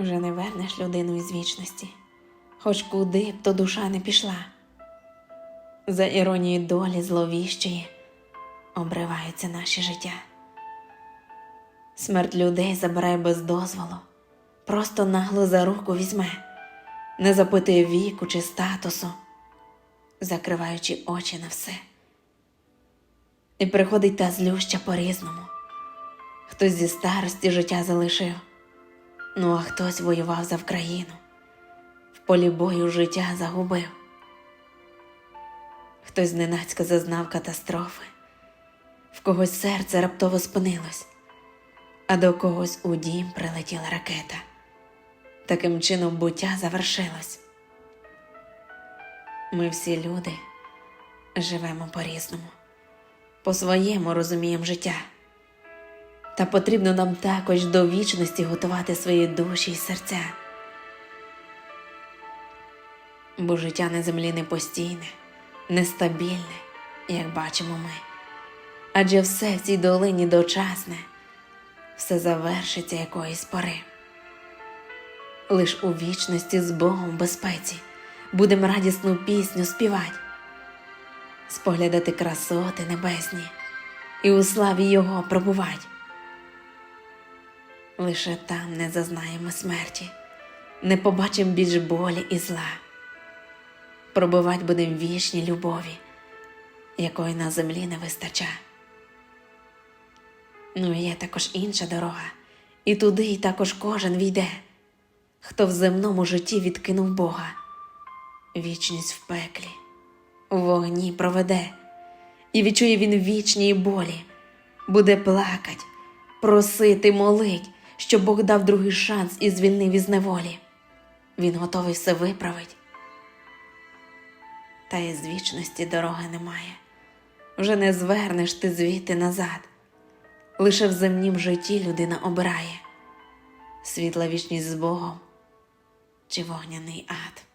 Вже не вернеш людину із вічності, хоч куди б то душа не пішла. За іронією долі зловіщої обриваються наші життя. Смерть людей забирає без дозволу, просто нагло за руку візьме, не запитує віку чи статусу, закриваючи очі на все. І приходить та злюща по-різному. Хтось зі старості життя залишив, ну а хтось воював за Вкраїну, в полі бою життя загубив. Хтось зненацька зазнав катастрофи, в когось серце раптово спинилось, а до когось у дім прилетіла ракета. Таким чином буття завершилось. Ми всі люди живемо по-різному, по-своєму розуміємо життя. Та потрібно нам також до вічності готувати свої душі й серця. Бо життя на землі не постійне, нестабільне, як бачимо ми. Адже все в цій долині дочасне, все завершиться якоїсь пори. Лиш у вічності з Богом в безпеці будемо радісну пісню співати, споглядати красоти небесні і у славі Його пробувати. Лише там не зазнаємо смерті, не побачимо більш болі і зла. Пробивать будем вічні любові, якої на землі не вистача. Ну є також інша дорога, і туди й також кожен війде, хто в земному житті відкинув Бога, вічність в пеклі, у вогні проведе, і відчує він вічній болі, буде плакать, просити, молить, щоб Бог дав другий шанс і звільнив із неволі. Він готовий все виправить. Та із вічності дороги немає. Вже не звернеш ти звідти назад. Лише в земнім житті людина обирає світла вічність з Богом чи вогняний ад.